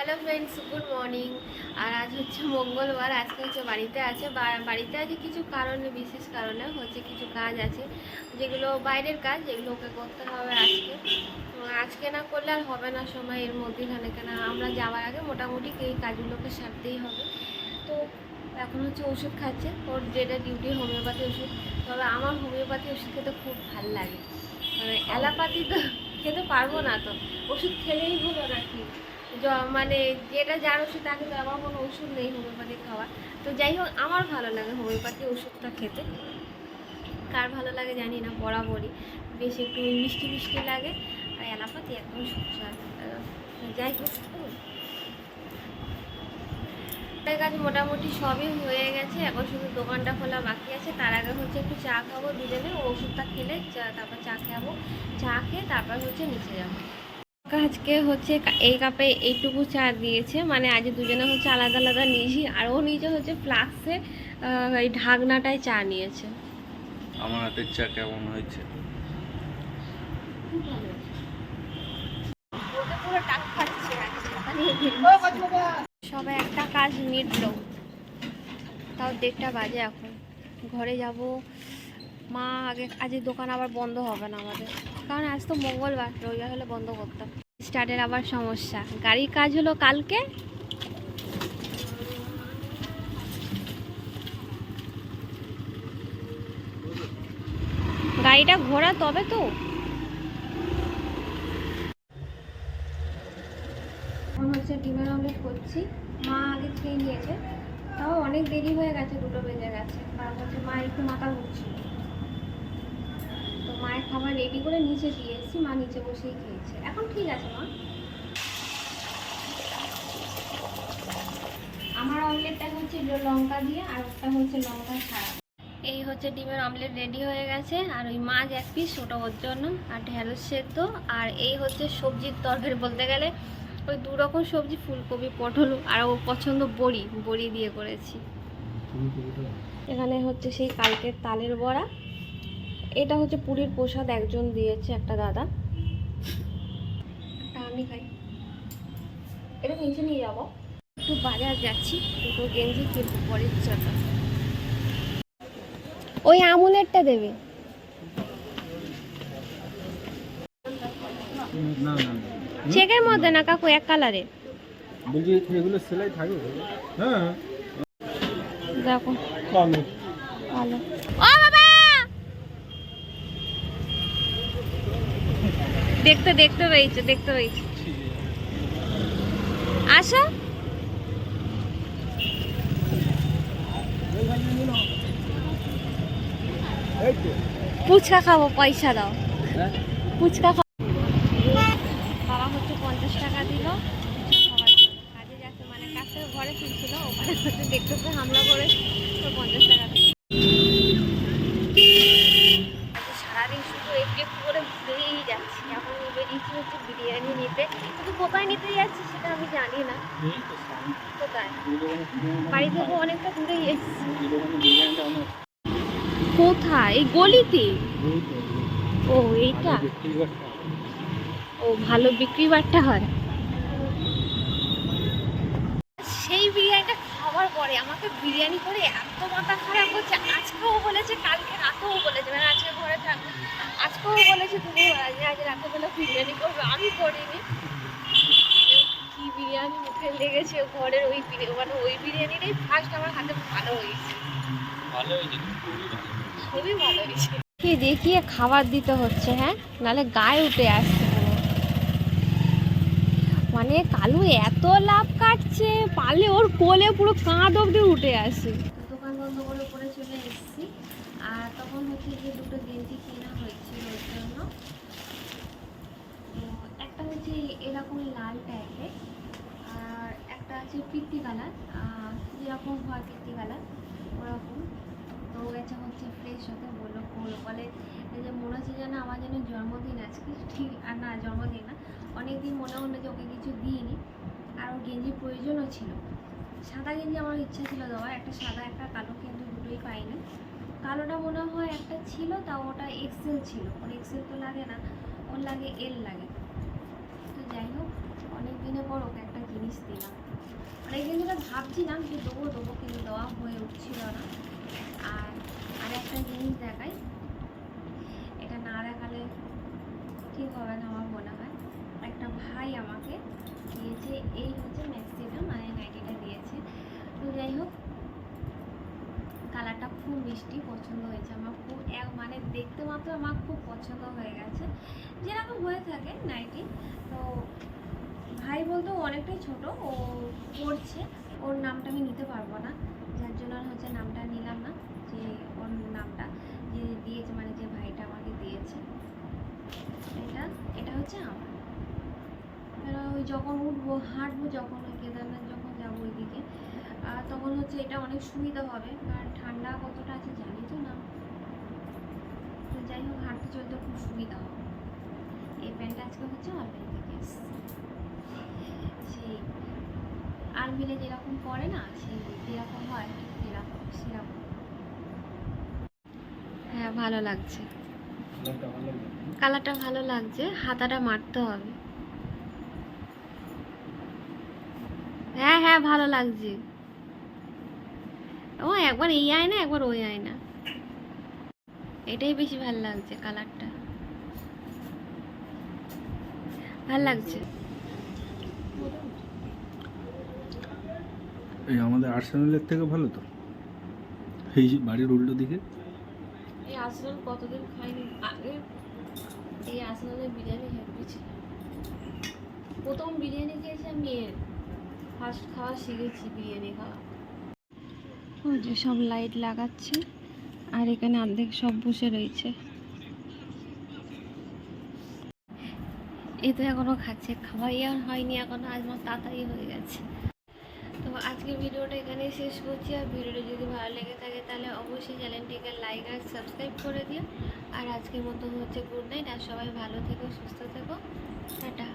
Hello friends good morning আর আজ হচ্ছে মঙ্গলবার, আজকে হচ্ছে বাড়িতে আছে। বাড়িতে আছে কিছু কারণে, বিশেষ কারণে হচ্ছে কিছু কাজ আছে, যেগুলো বাইরের কাজ যেগুলো ওকে করতে হবে আজকে। আজকে না করলে আর হবে না সময়, এর মধ্যেখানে। কেন আমরা যাওয়ার আগে মোটামুটি এই কাজগুলোকে সারতেই হবে। তো এখন হচ্ছে ওষুধ খাচ্ছে, ওর যেটা ডিউটি হোমিওপ্যাথি ওষুধ। তবে আমার হোমিওপ্যাথি ওষুধ খেতে খুব ভালো লাগে। মানে অ্যালোপ্যাথি তো খেতে পারব না তো। ওষুধ খেলেই হলো নাকি? মানে যেটা যার ওষুধ তাকে তো আমার কোনো ওষুধ নেই হোমিওপ্যাথি খাওয়া তো যাই হোক, আমার ভালো লাগে হোমিওপ্যাথি ওষুধটা খেতে। কার ভালো লাগে জানি না, বরাবরই। বেশ একটু মিষ্টি মিষ্টি লাগে, আর অ্যালোপ্যাথি একদম সুস্বাদ। যাই হোক কাজ মোটামুটি সবই হয়ে গেছে, এখন শুধু দোকানটা খোলা বাকি আছে। তার আগে হচ্ছে একটু চা খাব, দুজনে। ওষুধটা খেলে, চা- তারপর চা খাব। চা খেয়ে তারপর হচ্ছে নিচে যাব। আজকে হচ্ছে এই কাপে এইটুকু চা দিয়েছে। মানে আজ দুজনে হচ্ছে আলাদা আলাদা নিয়েছি আর ও নিজে হচ্ছে ফ্লাক্সে এই ঢাকনাটায় চা নিয়েছে। আমার হাতের চা কেমন হয়েছে? পুরো টাক খাচ্ছে সবে একটা কাজ মিটলো তাও দেড়টা বাজে এখন। ঘরে যাব। মা আগে আজকে দোকান আবার বন্ধ হবে না আমাদের। কারণ আজ তো মঙ্গলবার রবিবার হলে বন্ধ করতাম। স্টার্টের আবার সমস্যা। গাড়ির কাজ হলো কালকে। গাড়িটা ঘোরা তবে তো। হচ্ছে ডিমের অমলেট করছি। মা আগে খেয়ে নিয়েছে। তাও অনেক দেরি হয়ে গেছে, দুটো বেজে গেছে। কারণ হচ্ছে মা একটু মাথা ঘুরছিল। মায়ের খাবার রেডি করে নিচে দিয়ে এসেছি মা নিচে বসেই খেয়েছে। এখন ঠিক আছে মা। আমার অমলেটটা হচ্ছে লঙ্কা দিয়ে আর ওটা হচ্ছে লঙ্কা ছাড়া। এই হচ্ছে ডিমের অমলেট রেডি হয়ে গেছে আর ওই মাছ এক পিস ওটা ওর জন্য আর ঢেঁড়স সেদ্ধ আর এই হচ্ছে সবজির তরকারি বলতে গেলে ওই দু রকম সবজি ফুলকপি পটল আর ও পছন্দ বড়ি বড়ি দিয়ে করেছি। এখানে হচ্ছে সেই কালকের তালের বড়া এটা হচ্ছে পুরীর প্রসাদ একজন দিয়েছে একটা দাদা। আমি খাই। এটা নিচে নিয়ে যাব। একটু বাজার যাচ্ছি দুটো গেঞ্জি কিনবো পরের ওই আমুলেরটা দেবে। চেকের মধ্যে না কাকু এক কালারে বলছি এগুলো সেলাই থাকে হ্যাঁ। দেখো। ভালো ও বাবা দেখতে দেখতে পেয়েছ দেখতে পেয়েছ আসো ফুচকা খাব, পয়সা দাও। ফুচকা খাব। বাবা হচ্ছে পঞ্চাশ টাকা দিল। কাজে যাচ্ছে মানে কাজ থেকে ঘরে ফিরছিল ওখানে হচ্ছে দেখতে পেয়ে হামলা করে পঞ্চাশ টাকা দিল আজকে সারাদিন শুধু একটু একটু করে ঘুরেই যাচ্ছি এখন বেরিয়েছি হচ্ছে বিরিয়ানি নিতে কিন্তু কোথায় নিতে যাচ্ছি সেটা আমি জানি না কোথায়? বাড়ি থেকে অনেকটা এসেছি। কোথায়? এই গলিতে? ও এইটা? ও ভালো বিক্রি বাট্টা হয়। সেই বিরিয়ানিটা খাওয়ার পরে আমাকে বিরিয়ানি করে এত মাথা খারাপ হচ্ছে আজকেও বলেছে কালকে রাতেও বলেছে মানে আজকে ঘরে থাকব আজকেও বলেছে তুমি আজ আজ রাতেবেলা বিরিয়ানি করবে আমি করিনি কি বিরিয়ানি লেগেছে ঘরের ওই বিরিয়ানি মানে ওই বিরিয়ানিটাই ফার্স্ট আমার হাতে ভালো হয়েছে। ভালো হয়েছে খুবই ভালো হয়েছে। কি দেখিয়ে খাবার দিতে হচ্ছে হ্যাঁ? নালে গায়ে উঠে আসছে মানে কালু এত লাভ কাটছে পালে ওর কোলে পুরো কাঁধ অব্দি উঠে আসে। দোকান বন্ধ করে পরে চলে এসেছি। আর তখন হচ্ছে যে দুটো গেঞ্জি কেনা হয়েছিল ওর জন্য। একটা হচ্ছে এরকম লাল টাইপের একটা আছে পিত্তি কালার যেরকম হয় পিত্তি কালার? ওরকম। তো গেছে হচ্ছে ফ্রেশ হতে বলল বলল। বলে যে মনে হচ্ছে যেন আমার যেন জন্মদিন আজকে ঠিক, আর না, জন্মদিন না অনেক দিন মনে হলো যে ওকে কিছু দিইনি। আর ওর গেঞ্জির প্রয়োজনও ছিল। সাদা গেঞ্জি আমার ইচ্ছা ছিল দেওয়ার, একটা সাদা, একটা কালো কিন্তু দুটোই পাইনি। কালোটা মনে হয় একটা ছিল তাও ওটা এক্সেল ছিল। ওর এক্সেল তো লাগে না, ওর লাগে এল লাগে। তো দিলাম হোক অনেক দিনের পর ওকে একটা জিনিস দিই ভাবছিলাম যে দেবো দেবো কিন্তু দেওয়া হয়ে উঠছিল না। আর আর একটা জিনিস দেখাই। এটা না দেখালে ঠিক হবে না আমার মনে হয়। একটা ভাই আমাকে দিয়েছে, এই হচ্ছে ম্যাক্সিটা মানে নাইটিটা দিয়েছে। তো যাই হোক কালারটা খুব মিষ্টি পছন্দ হয়েছে আমার খুব এক মানে দেখতে মাত্র আমার খুব পছন্দ হয়ে গেছে। যেরকম হয়ে থাকে নাইটি তো ভাই বলতে অনেকটাই ছোট, ও পড়ছে, ওর নামটা আমি নিতে পারব না। যার জন্য আর হচ্ছে নামটা নিলাম না, যে ওর নামটা, যে দিয়েছে মানে যে ভাইটা আমাকে দিয়েছে। এটা এটা হচ্ছে আমার। ওই যখন উঠবো, হাঁটবো যখন ওই কেদারনাথ যখন যাব ওইদিকে আর তখন হচ্ছে এটা অনেক সুবিধা হবে, কারণ ঠান্ডা কতটা আছে জানি তো না। তো যাই হোক, হাঁটতে চলতে খুব সুবিধা হবে। এই প্যান্টটা আজকে হচ্ছে অনলাইন থেকে সেই আর্মিলে যেরকম পরে না সেই যেরকম হয় যেরকম সেরকম। হ্যাঁ ভালো লাগছে। কালারটা ভালো লাগছে। হাতাটা মারতে হবে। হ্যাঁ হ্যাঁ ভালো লাগছে। ও একবার এই আয় না একবার ওই আয় না এটাই বেশি ভালো লাগছে কালারটা। ভালো লাগছে। এই আমাদের আর্সেনালের থেকে ভালো তো? এই যে বাড়ির উল্টো দিকে? এই আসনাল কতদিন খাইনি আগে এই আসনালের বিরিয়ানি হেভি ছিল। প্রথম বিরিয়ানি খেয়েছি আমি ফার্স্ট খাওয়া শিখেছি বিরিয়ানি খাওয়া। ও যে সব লাইট লাগাচ্ছে আর এখানে অর্ধেক সব বসে রয়েছে। এ তো এখনও খাচ্ছে, খাওয়াই আর হয়নি এখনও, আজ আমার তাড়াতাড়ি হয়ে গেছে। তো আজকের ভিডিওটা এখানে শেষ করছি, আর ভিডিওটা যদি ভালো লেগে থাকে তাহলে অবশ্যই চ্যানেলটিকে লাইক আর সাবস্ক্রাইব করে দিও। আর আজকের মতো হচ্ছে গুড নাইট আর সবাই ভালো থেকো, সুস্থ থেকো, টাটা।